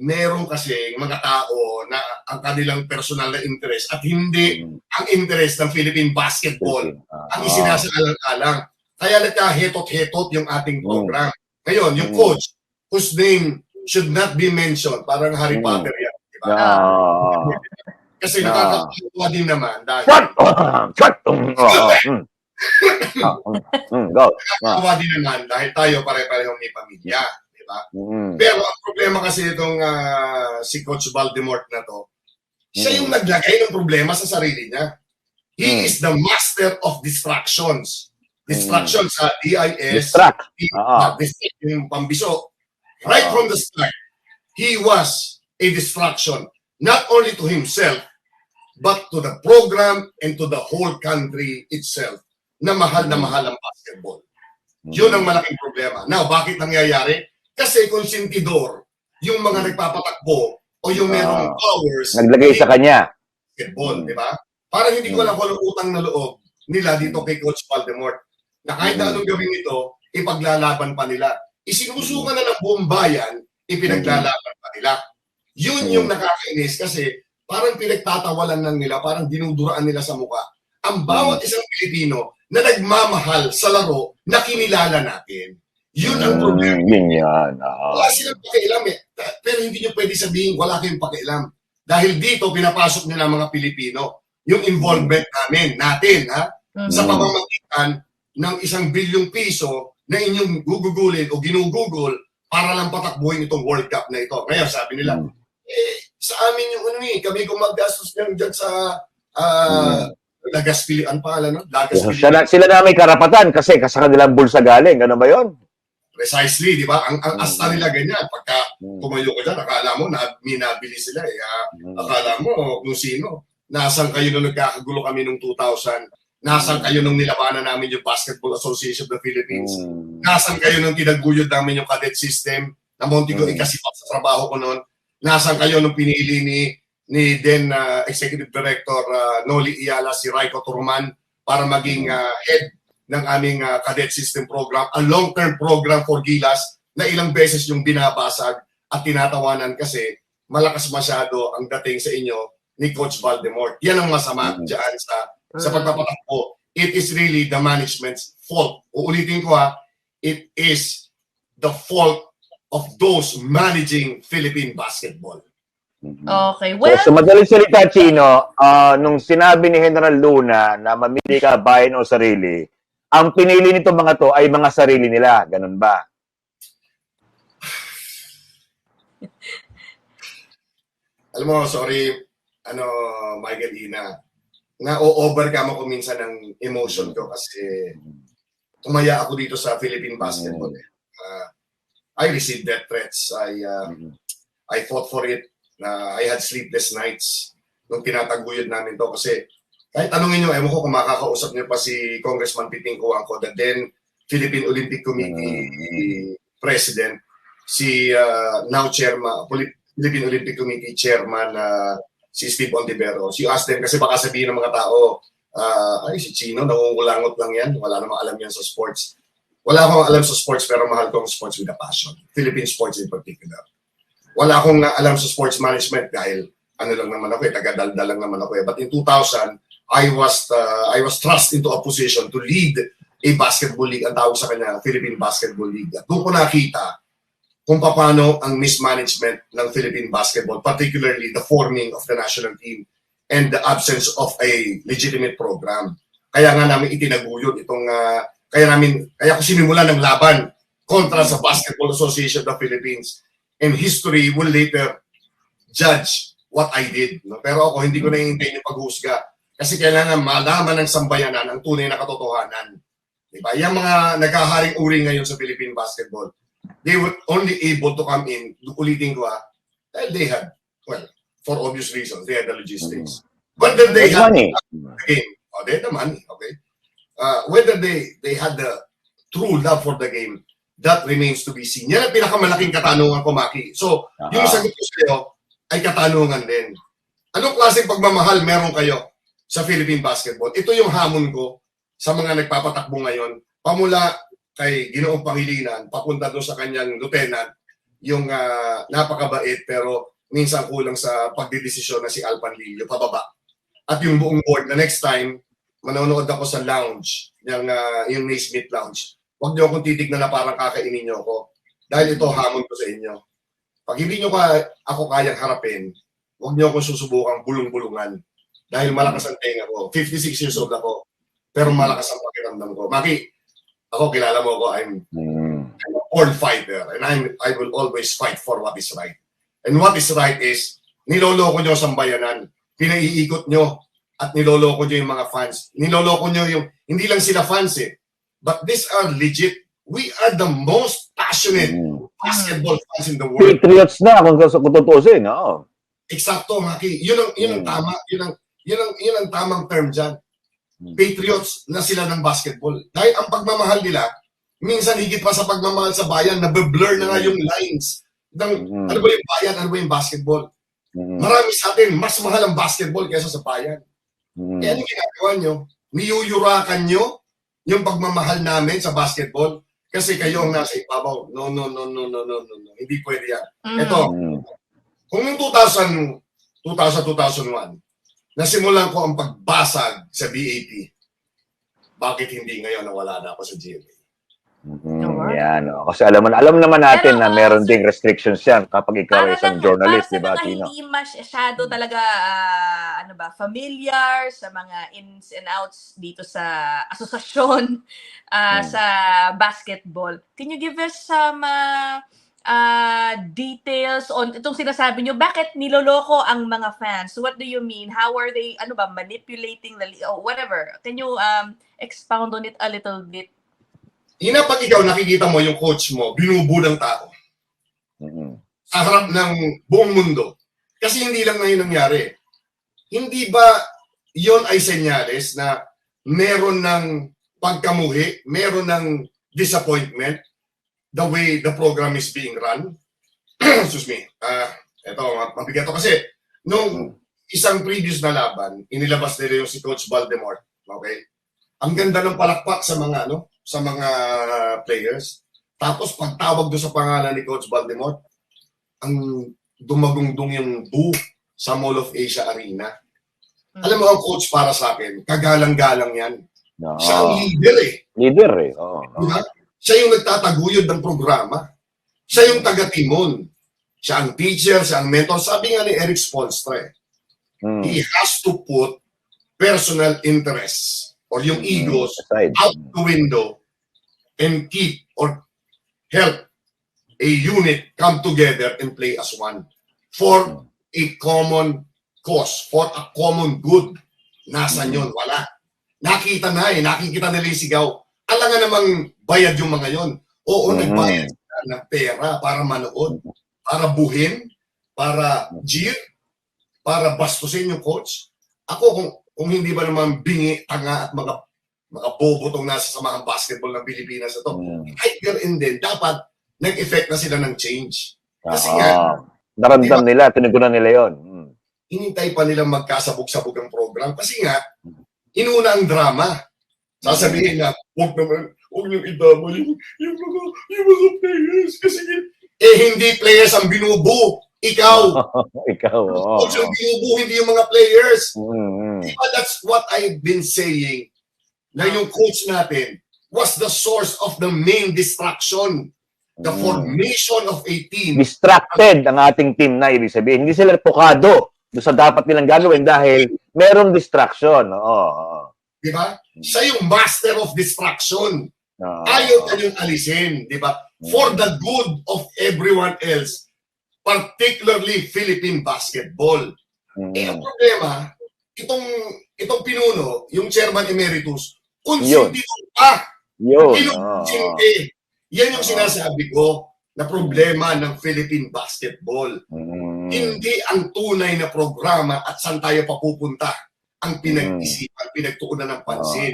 meron kasi mga tao na ang kanilang personal na interest at hindi Mm. ang interest ng Philippine basketball Ah, ang isinasaalang-alang. Kaya nagkahetot-hetot yung ating Mm. program. Ngayon, yung Mm. coach, whose name should not be mentioned, parang Harry. Potter yan. Di ba? Ah. Kasi Ah. nakakatawa din naman dahil Shut! Shut! Ah, mm, mm, Go. Ah, nakakatawa din naman dahil tayo pare-parehong may pamilya. Ba? mm, Pero ang problema kasi itong ah, si Coach Voldemort na to, siya Mm. yung naglagay ng problema sa sarili niya. He Mm. is the master of distractions. Distractions sa DIS, Distract. Di- Ah. ah, distract yung pambiso. Right Ah. from the start, he was a distraction, not only to himself, but to the program and to the whole country itself na mahal na Mm. mahal ang basketball. Yun ang malaking problema. Now, bakit nangyayari? Kasi konsentidor, yung mga nagpapatakbo o yung merong Ah. powers Naglagay sa kanya. basketball, Mm. di ba? Parang hindi ko Mm. alam kung anong utang na loob nila dito kay Coach Voldemort. Na kahit na anong gawin ito, ipaglalaban pa nila. Isinusukan na ng buong bayan, ipinaglalaban pa nila. Yun yung nakakainis kasi parang pinagtatawalan lang nila, parang dinuduraan nila sa mukha. Ang bawat isang Pilipino na nagmamahal sa laro na kinilala natin. Yun ang problema. Mm, Yun yan. Ah. Wala silang pakialam eh. Pero hindi nyo pwede sabihin wala kayong pakialam. Dahil dito, pinapasok nila mga Pilipino. Yung involvement namin, natin, ha? Mhm. Sa Mm. pamamagitan ng isang bilyong piso na inyong gugugulin o ginugugol para lang patakbuhin itong World Cup na ito. Ngayon, sabi nila, Mm. eh, sa amin yung ano eh, kami gumagastos niyan dyan sa uh, Lagas Pili, ano pangalan no? Lagas Pili. Sila, sila na may karapatan kasi sa kanilang bulsa galing. Ano ba yun? Precisely, di ba? Ang, ang Mm. asta nila ganyan. Pagka Mm. tumayo ka dyan, akala mo na may nabili sila eh. Mm. Akala mo kung sino. Nasaan kayo nung nagkakagulo kami nung 2000? Nasaan kayo nung nilabanan namin yung Basketball Association of the Philippines? Mm. Nasaan kayo nung tinaguyod namin yung cadet system? Na munti ko Mm. ikasipat sa trabaho ko noon. Nasaan kayo nung pinili ni ni then uh, Executive Director uh, Noli Iyala si Raiko Turman para maging uh, head ng aming uh, cadet system program, a long-term program for Gilas na ilang beses yung binabasag at tinatawanan kasi malakas masyado ang dating sa inyo ni Coach Valdemort. Yan ang masama Mhm. dyan sa, sa pagpapatakbo. It is really the management's fault. Uulitin ko ha, it is the fault of those managing Philippine basketball. Mhm. Okay. Well, So, sa madaling salita, Chino, ah, nung sinabi ni General Luna na mamili ka bayan o sarili, ang pinili nito mga to ay mga sarili nila. Ganun ba? Alam mo, sorry, ano, Michael Ina, na-overcome ako minsan ng emotion ko kasi tumaya ako dito sa Philippine basketball. eh. Uh, I received death threats. I uh. I fought for it. na I had sleepless nights nung tinataguyod namin to kasi kahit tanungin nyo, ewan ko kung makakausap niyo pa si Congressman Piting Kuwangko, the then Philippine Olympic Committee President, si uh, now chairman, Philippine Olympic Committee Chairman uh, si Steve Ontiveros. You ask them kasi baka sabihin ng mga tao, uh, ay si Chino, nangungulangot lang yan, wala namang alam yan sa sports. Wala akong alam sa sports pero mahal ko ang sports with a passion. Philippine sports in particular wala akong alam sa sports management dahil ano lang naman ako eh, taga-daldal lang naman ako eh. But in 2000, I was uh, I was thrust into a position to lead a basketball league, ang tawag sa kanya, Philippine Basketball League. At doon ko nakita kung paano ang mismanagement ng Philippine basketball, particularly the forming of the national team and the absence of a legitimate program. Kaya nga namin itinaguyod itong, uh, kaya namin, kaya ko sinimulan ng laban kontra sa Basketball Association of the Philippines and history will later judge what I did. No? Pero ako, hindi ko na hihintay yung paghusga. Kasi kailangan malaman ng sambayanan ang tunay na katotohanan. Diba? Yung mga nagkaharing uri ngayon sa Philippine basketball, they were only able to come in, ulitin ko ah, dahil they had, well, for obvious reasons, they had the logistics. Whether they There's had money. the game, oh, they had the money, okay? Uh, whether they they had the true love for the game, that remains to be seen. Yan ang pinakamalaking katanungan ko, Maki. So, yung Ah. sagot ko sa'yo ay katanungan din. Anong klaseng pagmamahal meron kayo sa Philippine basketball? Ito yung hamon ko sa mga nagpapatakbo ngayon. Pamula kay Ginoong Pangilinan, papunta doon sa kanyang lieutenant, yung ah, napakabait pero minsan kulang sa pagdidesisyon na si Al Panlilio pababa. At yung buong board na next time, manonood ako sa lounge, yung, ah, yung Naismith Lounge. Huwag niyo akong titignan na parang kakainin niyo ako. Dahil ito hamon ko sa inyo. Pag hindi niyo ka, ako kayang harapin, huwag niyo akong susubukang bulong-bulungan. Dahil malakas ang tenga ko. 56 years old ako. Pero malakas ang pakiramdam ko. Maki, ako kilala mo ako, I'm Mm. I'm a born fighter and I'm, I will always fight for what is right. And what is right is, niloloko nyo sa bayanan, pinaiikot nyo, at niloloko nyo yung mga fans. Niloloko nyo yung, hindi lang sila fans eh, but these are legit. We are the most passionate Mm. basketball fans in the world. Patriots na kung, kung tutusin. Oo. Eksakto, Maki. Yun ang, yun ang Mm. tama. Yun ang, yun ang, yun ang tamang term dyan. Mm. Patriots na sila ng basketball. Dahil ang pagmamahal nila, minsan higit pa sa pagmamahal sa bayan, nabe-blur na nga yung lines. Ng, Mm. ano ba yung bayan, ano ba yung basketball? Mm. Marami sa atin, mas mahal ang basketball kaysa sa bayan. Mm. Kaya ano ginagawa nyo? Niyuyurakan nyo yung pagmamahal namin sa basketball kasi kayo ang nasa ibabaw. No, no, no, no, no, no, no, no. Hindi pwede yan. Ito, Mm. kung noong 2000, 2000, 2001, nasimulan ko ang pagbasag sa BAP, bakit hindi ngayon na wala na ako sa GMA? Mm, Alright. yan. oh. Kasi alam, alam naman natin Pero, na meron ding restrictions yan kapag ikaw ay isang journalist, di ba, Tino? hindi masyado talaga, ah, ano ba, familiar sa mga ins and outs dito sa asosasyon ah, Hmm. sa basketball. Can you give us some ah, ah, details on itong sinasabi nyo? Bakit niloloko ang mga fans? What do you mean? How are they, ano ba, manipulating the, oh, whatever. Can you um, expound on it a little bit? Ina, pag ikaw nakikita mo yung coach mo, binubu ng tao Mm. sa harap ng buong mundo. Kasi hindi lang na yun nangyari. Hindi ba yon ay senyales na meron ng pagkamuhi, meron ng disappointment the way the program is being run? Excuse me. Ah, eto, mabigat to kasi nung isang previous na laban, inilabas nila yung si Coach Valdemort. Okay? Ang ganda ng palakpak sa mga ano, sa mga players. Tapos pagtawag doon sa pangalan ni Coach Valdemort, ang dumagungdong yung boo sa Mall of Asia Arena. Mm. Alam mo, ang coach para sa akin, kagalang-galang yan. Oo. Siya ang leader eh. Leader eh. Oo. Di ba? Siya yung nagtataguyod ng programa. Siya yung taga-timon. Siya ang teacher, siya ang mentor. Sabi nga ni Eric Spolstra eh, Mm. he has to put personal interests or yung egos Aside. out the window and keep or help a unit come together and play as one for a common cause, for a common good. Nasaan yun? Wala. Nakita na eh, nakikita nila yung sigaw. Alangan namang bayad yung mga yon. Oo, Mhm. nagbayad sila ng pera para manood, para buhin, para jeer, para bastusin yung coach. Ako, kung, kung hindi ba naman bingi, tanga at mga mga bobo tong nasa samahan basketball ng Pilipinas na to. Mm. Kahit and then, dapat nag-effect na sila ng change. Kasi Oo. nga, Naramdam nila, tinugunan nila yon. Mm. hinintay pa nilang magkasabog-sabog ang program. Kasi nga, inuna ang drama. Sasabihin na, huwag naman, huwag niyong idama yung, yung, mga, yung mga players. Kasi, eh, hindi players ang binubu. Ikaw. Ikaw, oo. Coach ang binubu, hindi yung mga players. Mm, mm. Diba that's what I've been saying na yung coach natin was the source of the main distraction. The Mm. formation of a team. Distracted ang ating team na ibig sabihin. Hindi sila pukado doon sa dapat nilang gagawin dahil merong distraction. Oo. oo. Di ba? Siya yung master of distraction. Oo. Ayaw kanyang alisin. Di ba? For the good of everyone else. Particularly Philippine basketball. Mm. Eh, ang problema, itong itong pinuno, yung chairman emeritus, Yun. konsentido pa. Yun. oo. Kinukonsente. Yan yung sinasabi ko na problema ng Philippine basketball. Mm. Hindi ang tunay na programa at saan tayo papupunta ang pinag-isipan, pinagtuunan ng pansin.